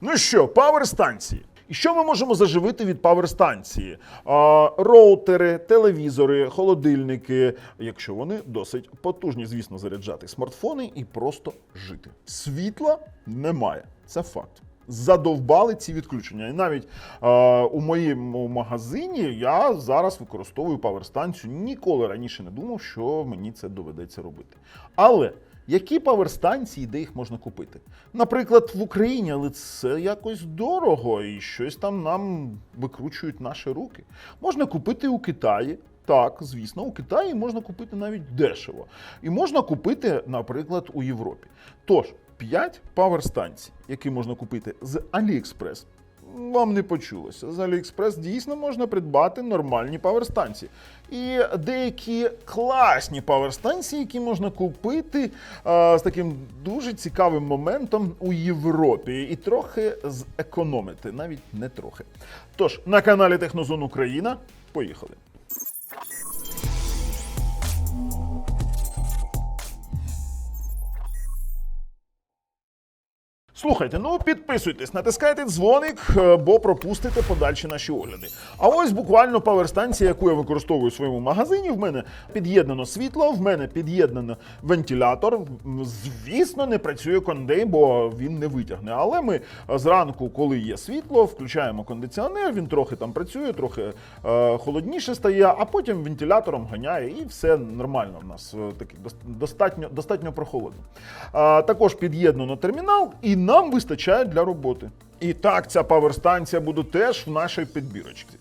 Ну що, паверстанції. І що ми можемо заживити від паверстанції? Роутери, телевізори, холодильники, якщо вони досить потужні, звісно, заряджати смартфони і просто жити. Світла немає. Це факт. Задовбали ці відключення. І навіть е, у моєму магазині я зараз використовую паверстанцію. Ніколи раніше не думав, що мені це доведеться робити. Але які паверстанції, де їх можна купити? Наприклад, в Україні, але це якось дорого, і щось там нам викручують наші руки. Можна купити у Китаї. Так, звісно, у Китаї можна купити навіть дешево. І можна купити, наприклад, у Європі. Тож, 5 паверстанцій, які можна купити з AliExpress. Вам не почулося. З AliExpress дійсно можна придбати нормальні паверстанції. І деякі класні паверстанції, які можна купити а, з таким дуже цікавим моментом у Європі, і трохи зекономити, навіть не трохи. Тож, на каналі Технозон Україна, поїхали. Слухайте, ну підписуйтесь, натискайте дзвоник, е, бо пропустите подальші наші огляди. А ось буквально паверстанція, яку я використовую у своєму магазині. В мене під'єднано світло, в мене під'єднано вентилятор. Звісно, не працює кондей, бо він не витягне. Але ми е, зранку, коли є світло, включаємо кондиціонер, він трохи там працює, трохи е, холодніше стає, а потім вентилятором ганяє, і все нормально. В нас е, такий дос- достатньо, достатньо прохолодно. А, також під'єднано термінал, і нам вистачає для роботи. І так, ця паверстанція буде теж в нашій підбірочці.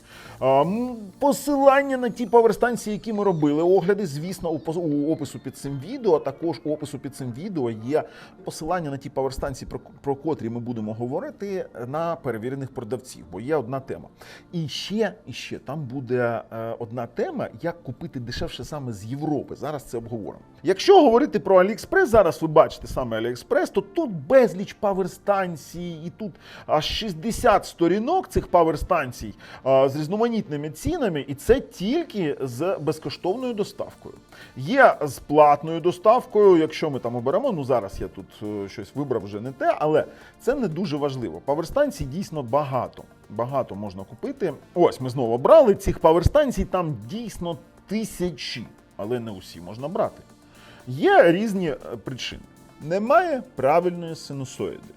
Посилання на ті паверстанції, які ми робили, огляди, звісно, у опису під цим відео. Також у опису під цим відео є посилання на ті паверстанції, про, про котрі ми будемо говорити на перевірених продавців, бо є одна тема. І ще, і ще там буде е, одна тема, як купити дешевше саме з Європи. Зараз це обговоримо. Якщо говорити про AliExpress, зараз ви бачите саме AliExpress, то тут безліч паверстанцій, і тут аж 60 сторінок цих паверстанцій з різноманітними цінами, і це тільки з безкоштовною доставкою. Є з платною доставкою, якщо ми там оберемо, ну зараз я тут е, щось вибрав вже не те, але це не дуже важливо. Паверстанцій дійсно багато. Багато можна купити. Ось ми знову обрали цих паверстанцій, там дійсно тисячі, але не усі можна брати. Є різні е, причини. Немає правильної синусоїди,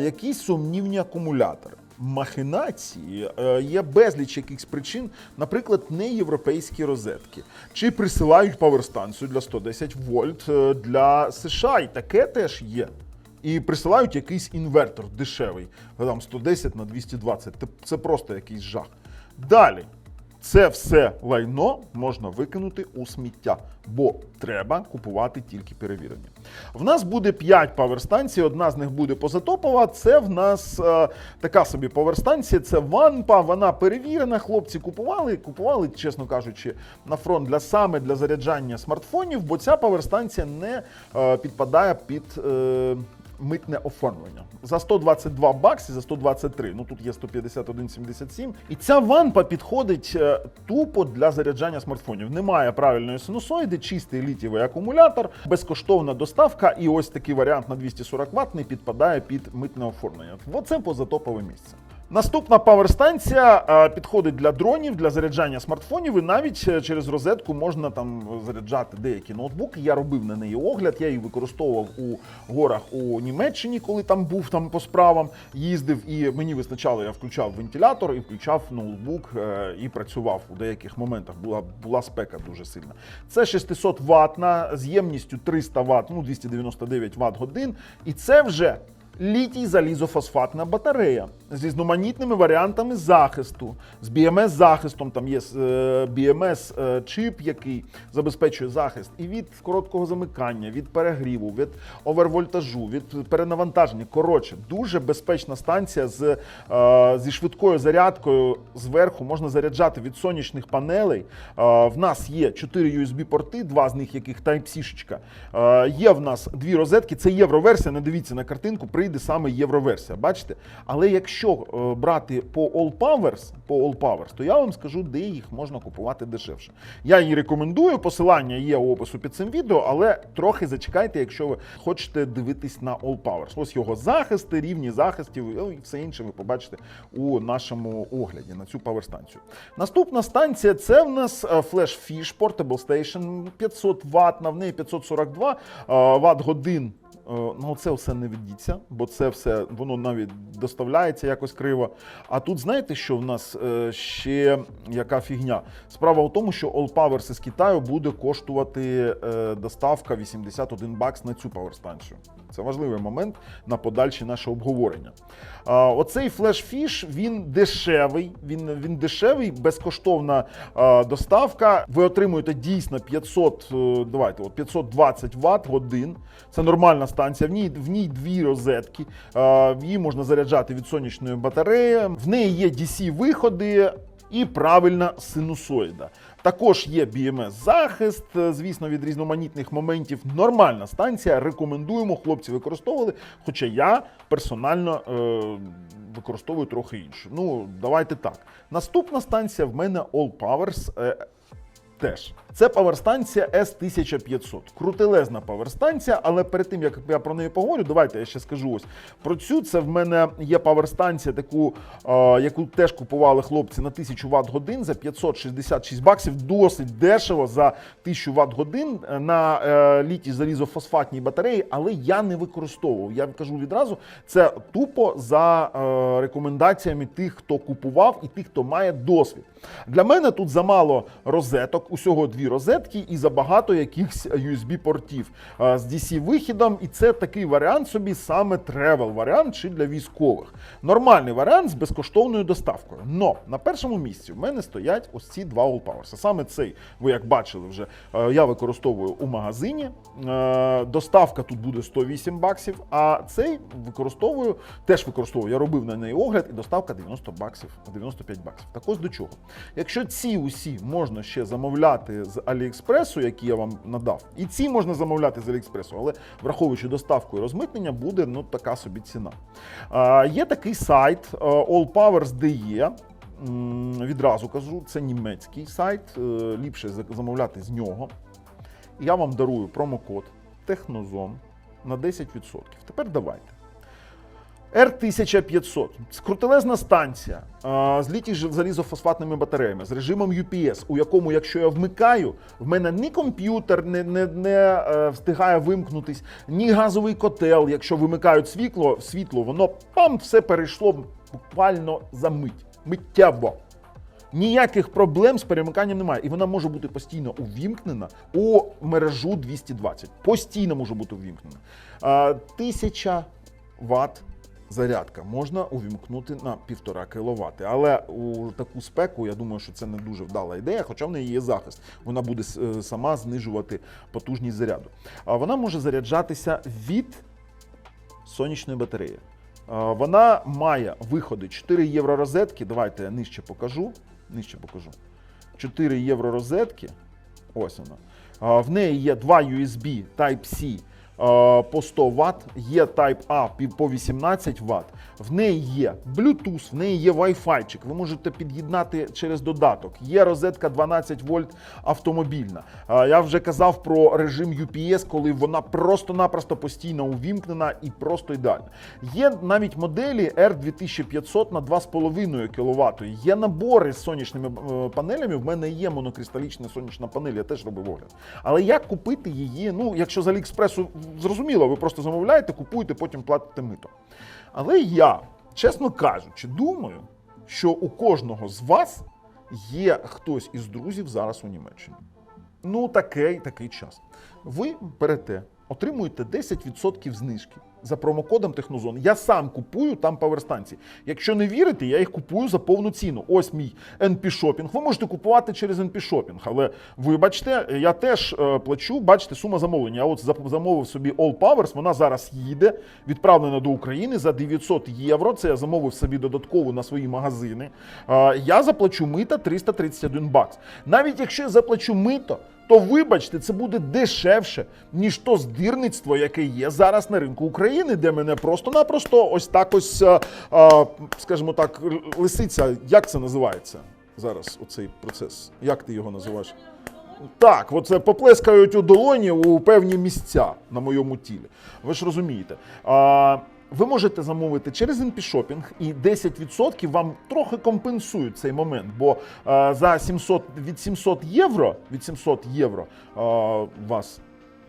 якісь сумнівні акумулятори. Махінації е, є безліч якихось причин, наприклад, не європейські розетки, чи присилають паверстанцію для 110 вольт е, для США, і таке теж є. І присилають якийсь інвертор дешевий, там 110 на 220. Це- Це просто якийсь жах. Далі. Це все лайно можна викинути у сміття, бо треба купувати тільки перевірені. В нас буде 5 паверстанцій, одна з них буде позатопова. Це в нас е, така собі паверстанція, це ванпа, вона перевірена. Хлопці купували, купували, чесно кажучи, на фронт для саме для заряджання смартфонів, бо ця паверстанція не е, підпадає під. Е, Митне оформлення за 122 бакси, за 123, ну тут є 151,77. І ця ванпа підходить е, тупо для заряджання смартфонів. Немає правильної синусоїди, чистий літієвий акумулятор, безкоштовна доставка, і ось такий варіант на 240 Вт не підпадає під митне оформлення. Оце позатопове місце. Наступна паверстанція е, підходить для дронів, для заряджання смартфонів, і навіть е, через розетку можна там заряджати деякі ноутбуки. Я робив на неї огляд, я її використовував у горах у Німеччині, коли там був там по справам, їздив, і мені вистачало, я включав вентилятор і включав ноутбук е, і працював у деяких моментах. Була була спека дуже сильна. Це 600 ватна з ємністю 300 Вт, ну 299 Вт годин. І це вже літій залізофосфатна батарея з різноманітними варіантами захисту, з BMS захистом. Там є е, BMS е, чип, який забезпечує захист і від короткого замикання, від перегріву, від овервольтажу, від перенавантаження. Коротше, дуже безпечна станція з, е, зі швидкою зарядкою. Зверху можна заряджати від сонячних панелей. В нас є 4 USB-порти, два з них яких Type-C. Є в нас дві розетки. Це євроверсія. Не дивіться на картинку. При прийде саме євроверсія. Бачите? Але якщо е, брати по All Powers, по All Powers, то я вам скажу, де їх можна купувати дешевше. Я її рекомендую. Посилання є у опису під цим відео, але трохи зачекайте, якщо ви хочете дивитись на All Powers. Ось його захисти, рівні захистів ну, і все інше ви побачите у нашому огляді на цю паверстанцію. Наступна станція це в нас е, Flash Fish Portable Station 500 Вт, в неї 542 Вт годин. Е, Ну, це все не віддіться, бо це все воно навіть доставляється якось криво. А тут знаєте, що в нас е, ще яка фігня? Справа в тому, що All Powers із Китаю буде коштувати е, доставка 81 бакс на цю паверстанцію. Це важливий момент на подальше наше обговорення. Оцей флешфіш він дешевий. Він, він дешевий, безкоштовна доставка. Ви отримуєте дійсно 500, е, давайте, 520 Вт годин. Це нормальна станція. В ній, в ній дві розетки. Її можна заряджати від сонячної батареї. В неї є DC-виходи і правильна синусоїда. Також є BMS захист, е, звісно, від різноманітних моментів. Нормальна станція. Рекомендуємо, хлопці використовували. Хоча я персонально е, використовую трохи іншу. Ну, давайте так. Наступна станція в мене All Powers. Е, Теж це паверстанція S1500. Крутелезна паверстанція, але перед тим як я про неї поговорю, давайте я ще скажу ось про цю. Це в мене є паверстанція, таку, е, яку теж купували хлопці на 1000 Вт годин за 566 баксів. Досить дешево за 1000 Вт годин на е, літій залізофосфатній батареї, але я не використовував. Я кажу відразу, це тупо за е, рекомендаціями тих, хто купував, і тих, хто має досвід. Для мене тут замало розеток, усього дві розетки і забагато якихось USB-портів з DC-вихідом. І це такий варіант собі саме тревел варіант чи для військових. Нормальний варіант з безкоштовною доставкою. Но на першому місці в мене стоять ось ці два All Powers. Саме цей, ви як бачили вже, е, я використовую у магазині. Е, Доставка тут буде 108 баксів, а цей використовую, теж використовую. Я робив на неї огляд, і доставка 90 баксів, 95 баксів. Так ось до чого. Якщо ці усі можна ще замовляти з Аліекспресу, які я вам надав, і ці можна замовляти з Аліекспресу, але враховуючи доставку і розмитнення, буде ну така собі ціна. А, є такий сайт е, allpowers.de. М, Відразу кажу, це німецький сайт. е, Ліпше замовляти з нього. Я вам дарую промокод Технозон на 10%. Тепер давайте. R1500 крутелезна станція з літій залізофосфатними батареями з режимом UPS, у якому, якщо я вмикаю, в мене ні комп'ютер не, не, не е, встигає вимкнутись, ні газовий котел. Якщо вимикають світло, світло, воно пам все перейшло буквально за мить. Миттєво. Ніяких проблем з перемиканням немає, і вона може бути постійно увімкнена у мережу 220. Постійно може бути увімкнена. А, 1000 Вт зарядка можна увімкнути на 1,5 кВт. Але у таку спеку, я думаю, що це не дуже вдала ідея, хоча в неї є захист. Вона буде е, сама знижувати потужність заряду. Вона може заряджатися від сонячної батареї. Вона має виходи 4 євро розетки. Давайте я нижче покажу. Нижче покажу. 4 євро розетки. Ось вона. В неї є два USB Type-C по 100 Вт, є Type-A по 18 Вт. В неї є Bluetooth, в неї є Wi-Fi. Ви можете під'єднати через додаток. Є розетка 12 вольт автомобільна. Я вже казав про режим UPS, коли вона просто-напросто постійно увімкнена і просто ідеальна. Є навіть моделі R2500 на 2,5 кВт. Є набори з сонячними е, панелями. В мене є монокристалічна сонячна панель, я теж робив огляд. Але як купити її? Ну, якщо з Аліекспресу зрозуміло, ви просто замовляєте, купуєте, потім платите мито. Але я, чесно кажучи, думаю, що у кожного з вас є хтось із друзів зараз у Німеччині. Ну, такий, такий час. Ви берете, отримуєте 10% знижки за промокодом Технозон. Я сам купую там паверстанції. Якщо не вірите, я їх купую за повну ціну. Ось мій NP Shopping. Ви можете купувати через NP Shopping, але вибачте, я теж е, плачу, бачите, сума замовлення. Я от замовив собі All Powers, вона зараз їде, відправлена до України за 900 євро. Це я замовив собі додатково на свої магазини. Е, Я заплачу мита 331 бакс. Навіть якщо я заплачу мито, то вибачте, це буде дешевше, ніж то здирництво, яке є зараз на ринку України, де мене просто-напросто ось так ось, а, а, скажімо так, лисиця, як це називається зараз, оцей процес? Як ти його називаєш? Так, оце поплескають у долоні у певні місця на моєму тілі. Ви ж розумієте. А, ви можете замовити через NP-шопінг і 10% вам трохи компенсують цей момент, бо е, за 700, від 700 євро, від 700 євро е, вас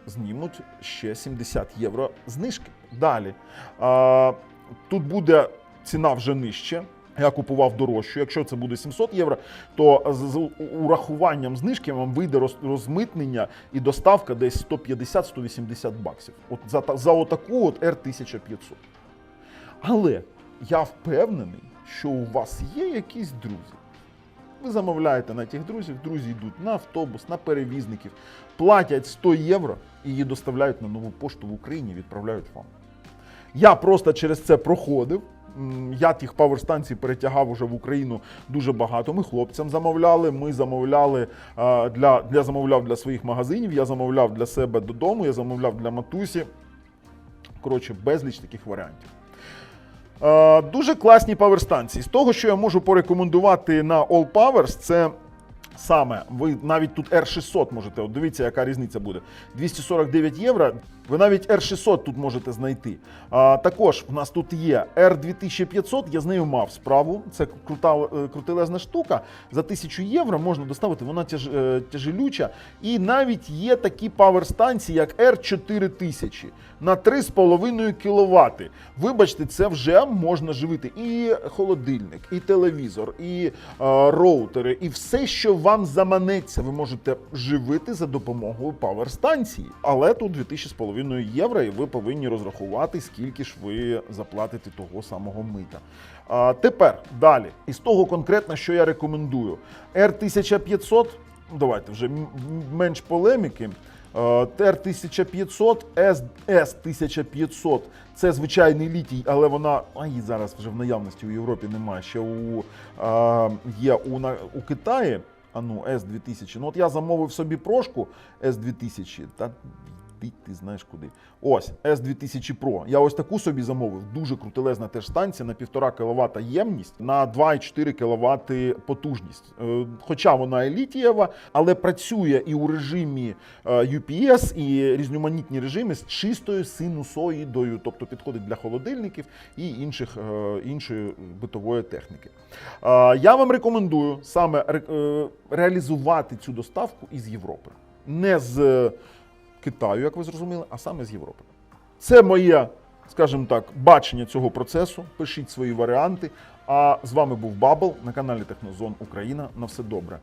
знімуть ще 70 євро знижки. Далі. е, тут буде ціна вже нижче. Я купував дорожчу. Якщо це буде 700 євро, то з урахуванням знижки вам вийде роз- розмитнення і доставка десь 150-180 баксів. От за, за отаку от R1500. Але я впевнений, що у вас є якісь друзі. Ви замовляєте на тих друзів, друзі йдуть на автобус, на перевізників, платять 100 євро і її доставляють на нову пошту в Україні, відправляють вам. Я просто через це проходив. Я тих паверстанцій перетягав уже в Україну дуже багато. Ми хлопцям замовляли. Ми замовляли для, для замовляв для своїх магазинів. Я замовляв для себе додому, я замовляв для матусі. Коротше, безліч таких варіантів. Е, Дуже класні паверстанції. З того, що я можу порекомендувати на All Powers, це саме ви навіть тут R600 можете. От дивіться, яка різниця буде. 249 євро. Ви навіть R600 тут можете знайти. А, також в нас тут є R2500, я з нею мав справу. Це крута, е, крутелезна штука. За 1000 євро можна доставити, вона тяж, е, тяжелюча. І навіть є такі паверстанції, як R4000 на 3,5 кВт. Вибачте, це вже можна живити і холодильник, і телевізор, і е, роутери, і все, що вам заманеться, ви можете живити за допомогою паверстанції. Але тут 2500 євро, і ви повинні розрахувати, скільки ж ви заплатите того самого мита. А, тепер далі, із того конкретно, що я рекомендую, R1500, давайте вже менш полеміки. Е, ТР-1500, С-1500 це звичайний літій, але вона а її зараз вже в наявності у Європі немає. Ще у, е, є у, у Китаї. А ну, С-2000. Ну от я замовив собі прошку С-2000. Та йди ти знаєш куди. Ось, С-2000 Pro. Я ось таку собі замовив. Дуже крутелезна теж станція на 1,5 кВт ємність, на 2,4 кВт потужність. Е, Хоча вона і літієва, але працює і у режимі е, UPS, і різноманітні режими з чистою синусоїдою, тобто підходить для холодильників і інших, е, іншої битової техніки. Я вам рекомендую саме ре- реалізувати цю доставку із Європи. Не з Китаю, як ви зрозуміли, а саме з Європи. Це моє, скажімо так, бачення цього процесу. Пишіть свої варіанти. А з вами був Бабл на каналі Технозон Україна. На все добре